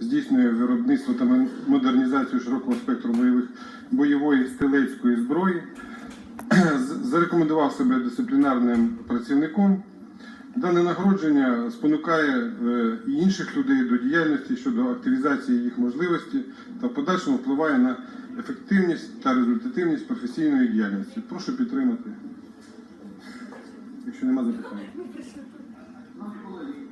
здійснює виробництво та модернізацію широкого спектру бойових бойової стрілецької зброї. Зарекомендував себе дисциплінарним працівником. Дане нагородження спонукає е, інших людей до діяльності щодо активізації їх можливості та в подальшому впливає на ефективність та результативність професійної діяльності. Прошу підтримати, якщо нема запитань.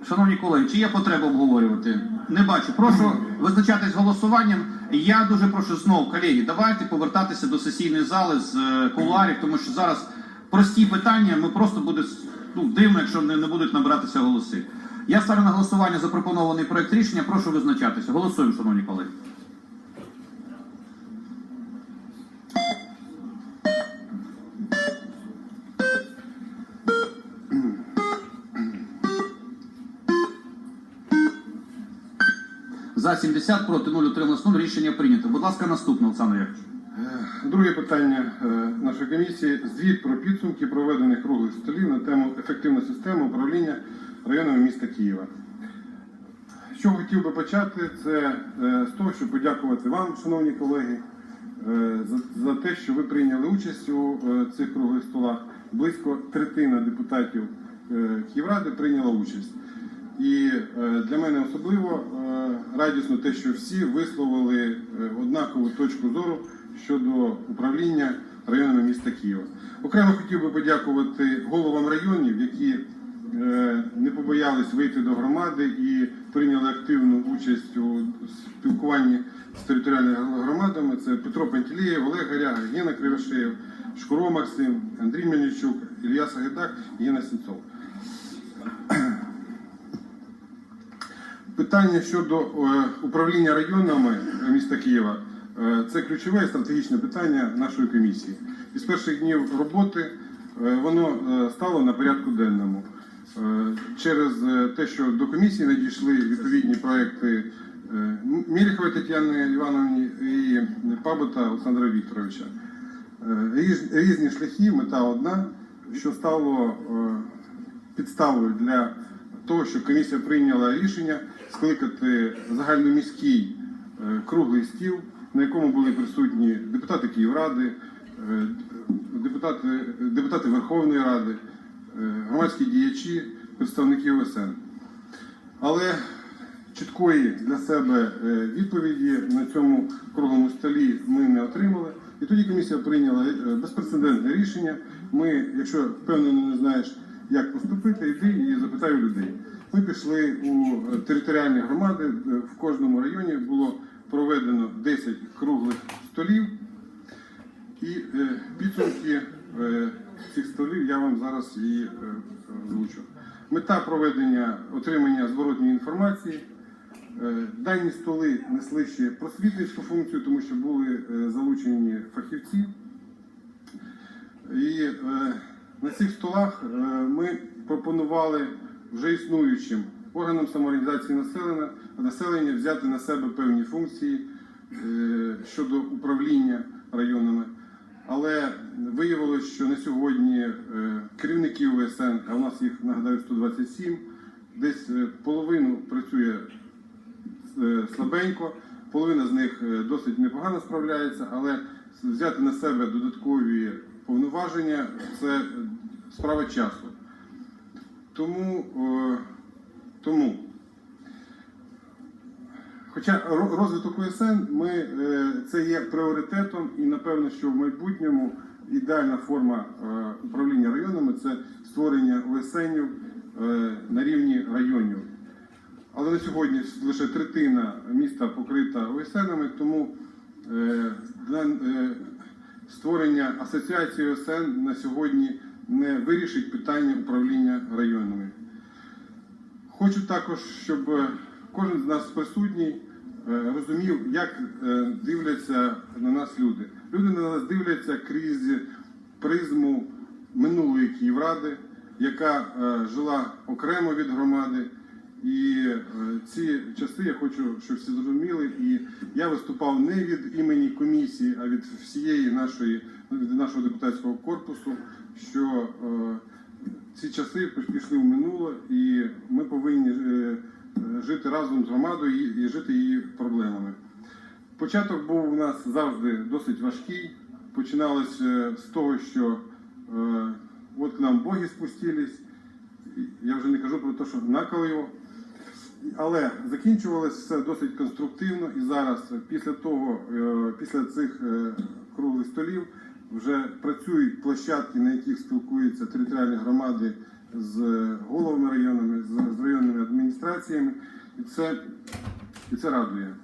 Шановні колеги, чи є потреба обговорювати? Не бачу. Прошу визначатись голосуванням. Я дуже прошу знову, колеги, давайте повертатися до сесійної зали з е, кулуарів, тому що зараз прості питання, ми просто буде ну, дивно, якщо не, не будуть набиратися голоси. Я ставлю на голосування запропонований проект рішення. Прошу визначатися. Голосуємо, шановні колеги. За 70, проти 0, утрималось 0. Рішення прийнято. Будь ласка, наступне, Олександр Яковлевич. Е, Друге питання е, нашої комісії звіт про підсумки проведених круглих столів на тему ефективна система управління районами міста Києва. Що хотів би почати, це е, з того, щоб подякувати вам, шановні колеги, за, те, що ви прийняли участь у цих круглих столах. Близько третина депутатів Київради прийняла участь. І е, для мене особливо е, радісно те, що всі висловили е, однакову точку зору щодо управління районами міста Києва. Окремо хотів би подякувати головам районів, які не побоялись вийти до громади і прийняли активну участь у спілкуванні з територіальними громадами. Це Петро Пантелєєв, Олег Гаряга, Гена Кривошеєв, Шкуро Максим, Андрій Мельничук, Ілля Сагайдак, Гена Сінцов. Питання щодо е, управління районами міста Києва е, це ключове і стратегічне питання нашої комісії. Із перших днів роботи е, воно е, стало на порядку денному. Е, Через е, те, що до комісії надійшли відповідні проекти е, Мєріхової Тетяни Івановні і Пабута Олександра Вікторовича. Е, Різні шляхи, мета одна, що стало е, підставою для того, щоб комісія прийняла рішення скликати загальноміський е, круглий стіл, на якому були присутні депутати Київради, е, депутати, депутати Верховної Ради, е, громадські діячі, представники ОСН. Але чіткої для себе відповіді на цьому круглому столі ми не отримали. І тоді комісія прийняла безпрецедентне рішення. Ми, якщо впевнено не знаєш, як поступити, йди і запитай у людей. Ми пішли у е, територіальні громади. Е, В кожному районі було проведено 10 круглих столів. І е, підсумки цих столів я вам зараз і озвучу. Мета проведення отримання зворотньої інформації. Дані столи несли ще просвітницьку функцію, тому що були залучені фахівці. І на цих столах е, ми пропонували вже існуючим органам самоорганізації населення, населення взяти на себе певні функції е, щодо управління районами. Але виявилось, що на сьогодні е, керівників ОСН, а у нас їх нагадаю 127, десь половину працює слабенько, половина з них досить непогано справляється, але взяти на себе додаткові повноваження це справа часу. Тому, е, тому Хоча розвиток ОСН ми, е, це є пріоритетом, і напевно, що в майбутньому ідеальна форма е, управління районами це створення ОСНів на рівні районів. Але на сьогодні лише третина міста покрита ОСНами, тому створення асоціації ОСН на сьогодні не вирішить питання управління районами. Хочу також, щоб е, кожен з нас присутній е, розумів, як е, дивляться на нас люди. Люди на нас дивляться крізь призму минулої Київради, яка жила окремо від громади. І ці часи я хочу, щоб всі зрозуміли. І я виступав не від імені комісії, а від всієї нашої від нашого депутатського корпусу, що е, ці часи пішли в минуле, і ми повинні е, жити разом з громадою і- жити її проблемами. Початок був у нас завжди досить важкий. Починалось е, з того, що от к нам боги спустились. Я вже не кажу про те, що наколив. Але закінчувалось все досить конструктивно і зараз, після того, після цих круглих столів, вже працюють площадки, на яких спілкуються територіальні громади з головами районами, з, районними адміністраціями, і це, і це радує.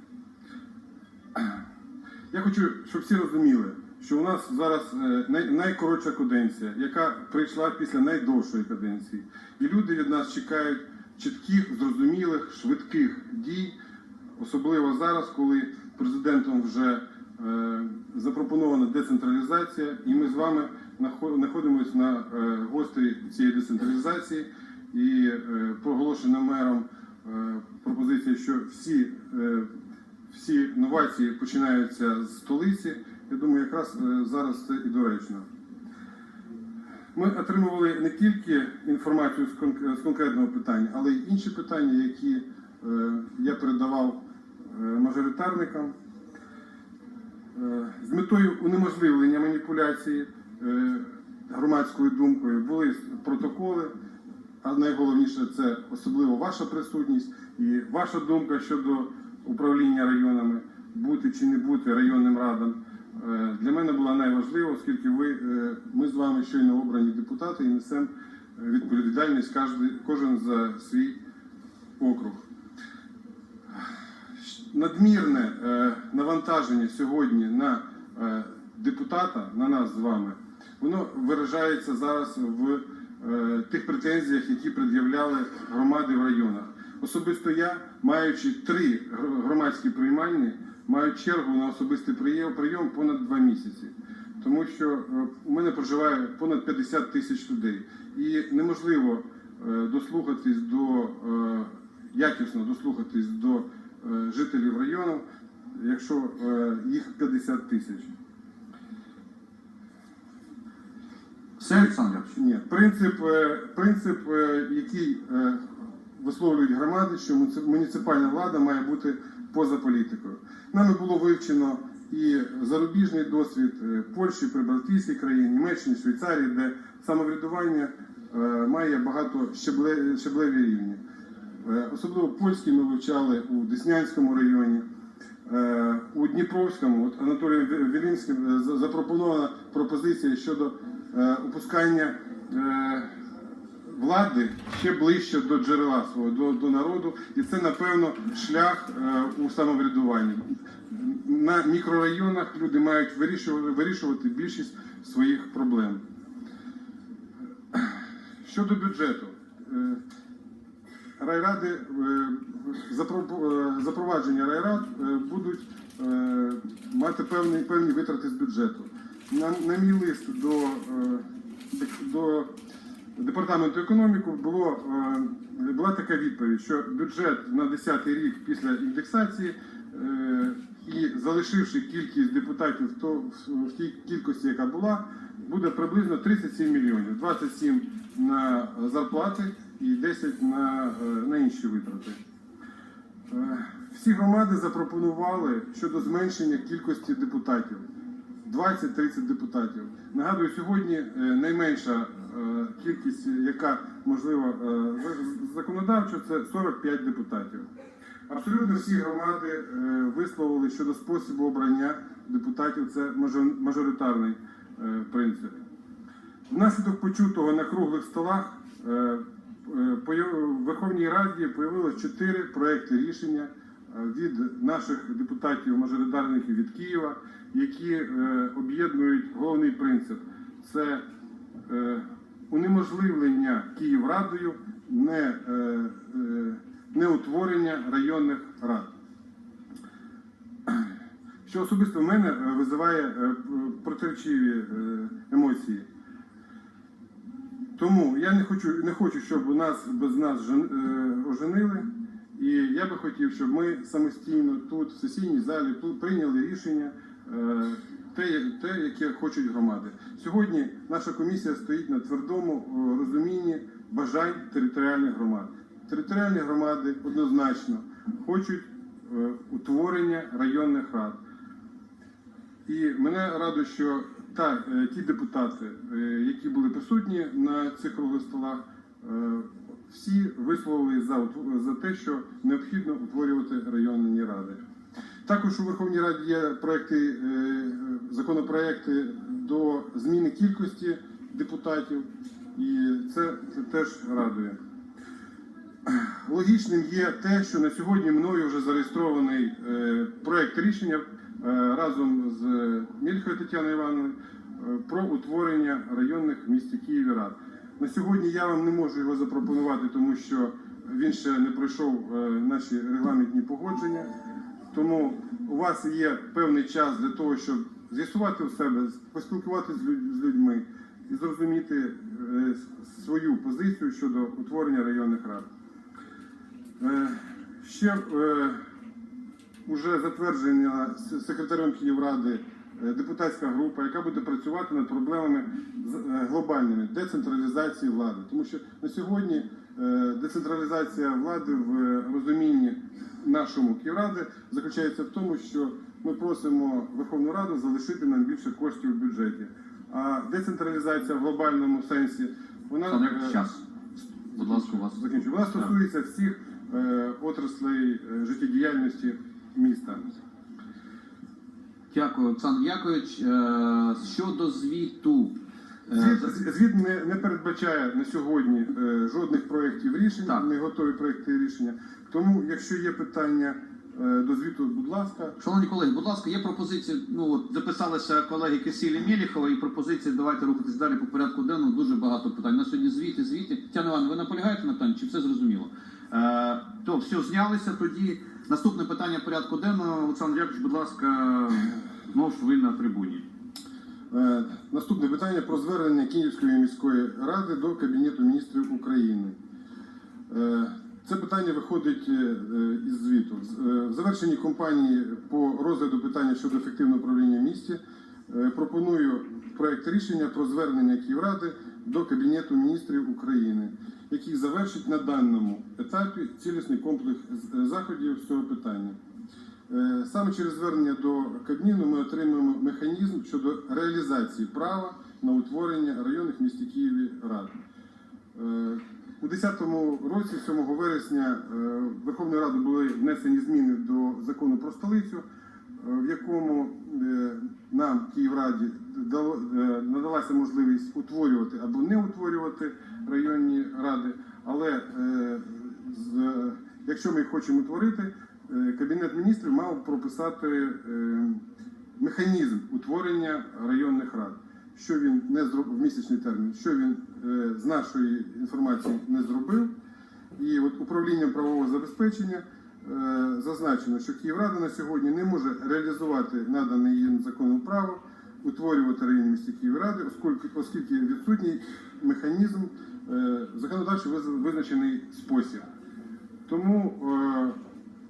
Я хочу, щоб всі розуміли, що у нас зараз е, най- найкоротша каденція, яка прийшла після найдовшої каденції. І люди від нас чекають чітких, зрозумілих, швидких дій, особливо зараз, коли президентом вже запропонована децентралізація, і ми з вами знаходимося на е, гострі цієї децентралізації і е, проголошена мером е, пропозиція, що всі е, всі новації починаються з столиці. Я думаю, якраз е, зараз це і доречно. Ми отримували не тільки інформацію з, конкретного питання, але й інші питання, які е, я передавав е, мажоритарникам. Е, з метою унеможливлення маніпуляції е, громадською думкою були протоколи, а найголовніше це особливо ваша присутність і ваша думка щодо управління районами, бути чи не бути районним радам. Е, Для мене була найважлива, оскільки ви, ми з вами щойно обрані депутати і несемо відповідальність кожен за свій округ. Надмірне е, навантаження сьогодні на е, депутата, на нас з вами, воно виражається зараз в е, тих претензіях, які пред'являли громади в районах. Особисто я, маючи три громадські приймальні, маю чергу на особистий прийом, понад два місяці. Тому що у мене проживає понад 50 тисяч людей. І неможливо дослухатись до якісно дослухатись до жителів району, якщо е, їх 50 тисяч. Все, Олександр Ні, принцип, е, принцип, е, який е, висловлюють громади, що муніципальна влада має бути поза політикою. Нами було вивчено і зарубіжний досвід е, Польщі, Прибалтійських країн, Німеччини, Швейцарії, де самоврядування е, має багато щебле- щеблеві рівні. Е, Особливо польський ми вивчали у Деснянському районі. Е, У Дніпровському, от Анатолієм Вілінським е, запропонована пропозиція щодо опускання влади ще ближче до джерела свого, до, до народу, і це, напевно, шлях у самоврядуванні. На мікрорайонах люди мають вирішувати, вирішувати більшість своїх проблем. Щодо бюджету. Райради е, е, запровадження райрад е, будуть мати певні, певні витрати з бюджету. На, на мій лист до, до департаменту економіки було, була така відповідь, що бюджет на 10 рік після індексації і залишивши кількість депутатів то, в тій кількості, яка була, буде приблизно 37 мільйонів. 27 на зарплати і 10 на, е, на інші витрати. Е, Всі громади запропонували щодо зменшення кількості депутатів. 20-30 депутатів. Нагадую, сьогодні е, найменша кількість, яка можлива законодавчо, це 45 депутатів. Абсолютно всі громади висловили щодо способу обрання депутатів. Це мажоритарний принцип. Внаслідок почутого на круглих столах в Верховній Раді появилось чотири проекти рішення е, від наших депутатів-мажоритарників від Києва, які е, об'єднують головний принцип це е, унеможливлення Київрадою не, е, е, неутворення районних рад що особисто в мене е, визиває е, протиречиві е, емоції. Тому я не хочу, не хочу, щоб нас без нас жен- е, оженили. І я би хотів, щоб ми самостійно тут, в сесійній залі, прийняли рішення е, те, те, яке хочуть громади. Сьогодні наша комісія стоїть на твердому е, розумінні бажань територіальних громад. територіальні громади однозначно хочуть е, утворення районних рад. І мене радує, що та, е, ті депутати, е, які були присутні на цих круглих столах, е, всі висловили за, за те, що необхідно утворювати районні ради. Також у Верховній Раді є проекти, законопроекти до зміни кількості депутатів, і це, це теж радує. Логічним є те, що на сьогодні мною вже зареєстрований проект рішення разом з Мільхою Тетяною Івановною е, про утворення районних в місті Києві рад. На сьогодні я вам не можу його запропонувати, тому що він ще не пройшов е, наші регламентні погодження. Тому у вас є певний час для того, щоб з'ясувати у себе, поспілкуватися з людьми і зрозуміти е, свою позицію щодо утворення районних рад. Е, Ще е, уже затверджена секретарем Київради е, депутатська група, яка буде працювати над проблемами е, глобальними децентралізації влади. Тому що на сьогодні е, децентралізація влади в розумінні нашому Київради заключається в тому, що ми просимо Верховну Раду залишити нам більше коштів в бюджеті. А децентралізація в глобальному сенсі вона час. Будь ласка, у вас. Вона стосується всіх е, отраслей життєдіяльності міста. Дякую, Олександр Якович. Е, Щодо звіту. е, Звіт, звіт не, не передбачає на сьогодні е, жодних проєктів рішень, Так. не готові проєкти рішення. Тому, якщо є питання е, до звіту, будь ласка. Шановні колеги, будь ласка, є пропозиція. Ну от записалися колеги Кисілі Мєліхова і пропозиція. Давайте рухатись далі по порядку денному. Дуже багато питань. На сьогодні звіти, звіти. Тетяна Івановна, ви наполягаєте на питанні? Чи все зрозуміло? Е, то все знялися тоді. Наступне питання порядку денного. Олександр Якович, будь ласка, знову ви на трибуні. Е, Наступне питання про звернення Київської міської ради до Кабінету міністрів України. Е, Це питання виходить із звіту. В завершенні кампанії по розгляду питання щодо ефективного управління в місті пропоную проект рішення про звернення Київради до Кабінету міністрів України, який завершить на даному етапі цілісний комплекс е, заходів з цього питання. Е, Саме через звернення до Кабміну ми отримаємо механізм щодо реалізації права на утворення районних в місті Києві рад. Е, У 2010 році, 7 вересня, Верховною Радою були внесені зміни до закону про столицю, в якому нам, Київраді, надалася можливість утворювати або не утворювати районні ради. Але е, якщо ми їх хочемо утворити, е, Кабінет міністрів мав прописати е, механізм утворення районних рад. Що він не зробив в місячний термін, що він е, з нашої інформації не зробив. І от управлінням правового забезпечення е, зазначено, що Київрада на сьогодні не може реалізувати надане їм законом право утворювати районні місті Київради, оскільки, оскільки відсутній механізм е, законодавчо визначений спосіб. Тому е,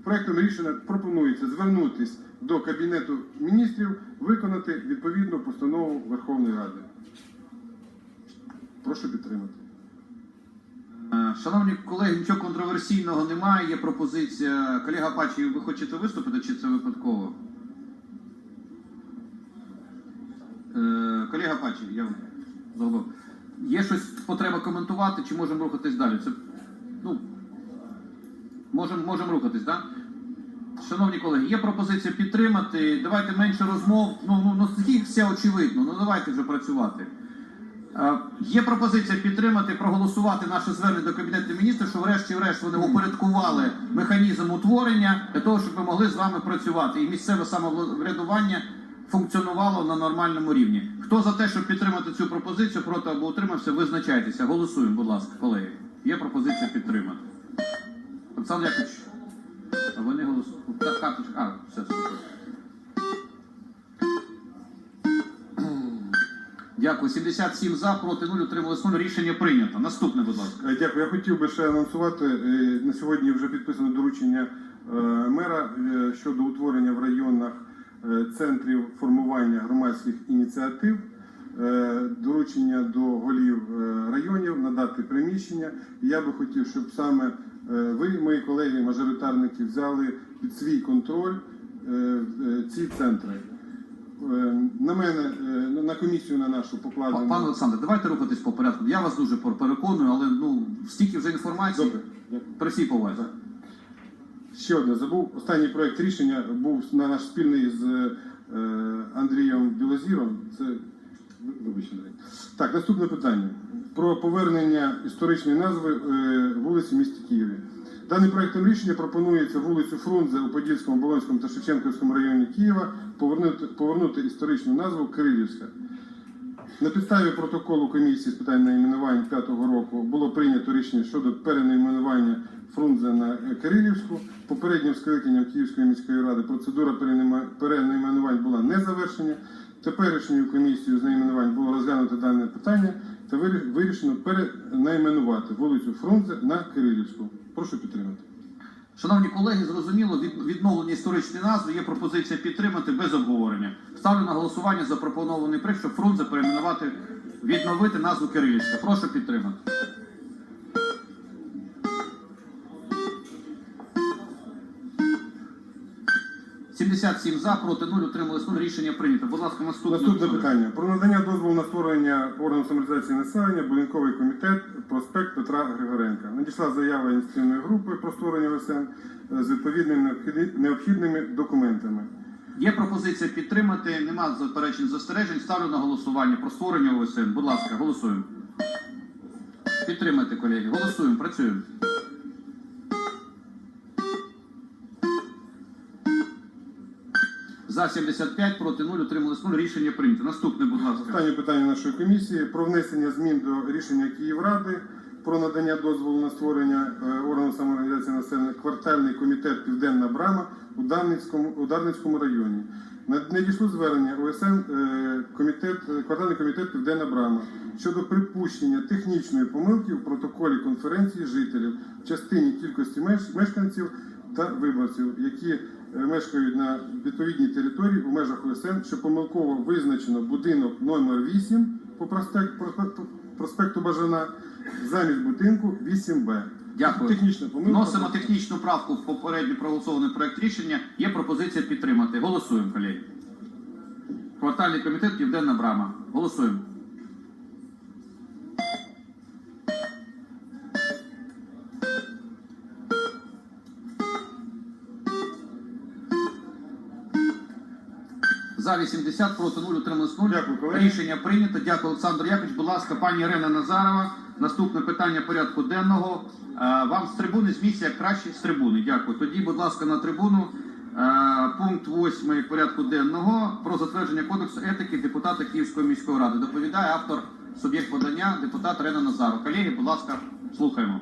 проектом рішення пропонується звернутися до Кабінету міністрів, виконати відповідну постанову Верховної Ради. Прошу підтримати. Е, Шановні колеги, нічого контроверсійного немає. Є пропозиція. Колега Пачі, ви хочете виступити, чи це випадково? Колега Пачі, я загубив. Є щось потреба коментувати, чи можемо рухатись далі? Це, ну, можемо можем рухатись, так? Шановні колеги, є пропозиція підтримати. Давайте менше розмов. Ну, ну, ну скільки все очевидно. Ну давайте вже працювати. Е, Є пропозиція підтримати, проголосувати наше звернення до Кабінету міністрів, що врешті-решт вони упорядкували механізм утворення для того, щоб ми могли з вами працювати. І місцеве самоврядування функціонувало на нормальному рівні. Хто за те, щоб підтримати цю пропозицію, проти або утримався, визначайтеся. Голосуємо, будь ласка, колеги. Є пропозиція підтримати. Олександр Якович, а ви не голосуєте? Так, карточка. А, все, супер. Дякую. 77 за, проти 0, утрималось 0. Рішення прийнято. Наступне, будь ласка. Е, Дякую. Я хотів би ще анонсувати. е, На сьогодні вже підписано доручення е, мера щодо утворення в районах центрів формування громадських ініціатив. Е, Доручення до голів е, районів надати приміщення. І Я би хотів, щоб саме е, ви, мої колеги, мажоритарники, взяли під свій контроль ці центри. На мене, на комісію на нашу покладено. Пане Олександр, давайте рухатись по порядку. Я вас дуже переконую, але ну стільки вже інформації. Добре. При всій повазі. Ще одне забув. Останній проект рішення був на наш спільний з е, Андрієм Білозіром. Це вибачте. Так, наступне питання про повернення історичної назви е, вулиці в місті Києві. Даним проектом рішення пропонується вулицю Фрунзе у Подільському, Болонському та Шевченківському районі Києва повернути, повернути історичну назву Кирилівська. На підставі протоколу комісії з питань найменувань 5-го року було прийнято рішення щодо перенайменування Фрунзе на Кирилівську. Попереднім скликанням Київської міської ради процедура перенайменувань була не завершена. Теперішньою комісією з найменувань було розглянуто дане питання та вирі- вирішено перенайменувати вулицю Фрунзе на Кирилівську. Прошу підтримати. Шановні колеги, зрозуміло, від відновлення історичної назви є пропозиція підтримати без обговорення. Ставлю на голосування запропонований проект, щоб Фрунзе перейменувати, відновити назву Кирилівська. Прошу підтримати. «77 за, проти 0, утримались 0. Рішення прийнято. Будь ласка, наступне. Наступне питання про надання дозволу на створення органу самореалізації населення, будинковий комітет, проспект Петра Григоренка. Надійшла заява ініціативної групи про створення ОСН з відповідними необхідними документами. Є пропозиція підтримати, нема заперечень застережень. Ставлю на голосування про створення ОСН. Будь ласка, голосуємо. Підтримайте, колеги. Голосуємо, працюємо. За 75, проти 0, утримались 0. Рішення прийнято. Наступне, будь ласка. Останнє питання нашої комісії про внесення змін до рішення Київради про надання дозволу на створення е, органу самоорганізації населення квартальний комітет Південна Брама у Дарницькому, у Дарницькому районі. Над- Надійшло звернення ОСН е, комітет, е, квартальний комітет Південна Брама щодо припущення технічної помилки в протоколі конференції жителів в частині кількості меш- мешканців та виборців, які мешкають на відповідній території у межах ОСН, що помилково визначено будинок номер 8 по проспекту, проспекту Бажана замість будинку 8Б. Дякую. Технічна помилка. Вносимо технічну правку в попередньо проголосований проект рішення. Є пропозиція підтримати. Голосуємо, колеги. Квартальний комітет Південна Брама. Голосуємо. За 80, проти 0, утримались 0. Дякую, колеги. Рішення прийнято. Дякую, Олександр Якович. Будь ласка, пані Ірина Назарова. Наступне питання порядку денного. Е, Вам з трибуни з місця як краще з трибуни. Дякую. Тоді, будь ласка, на трибуну. Е, Пункт 8 порядку денного про затвердження кодексу етики депутата Київської міської ради. Доповідає автор суб'єкт подання депутат Рена Назаров. Колеги, будь ласка, слухаємо.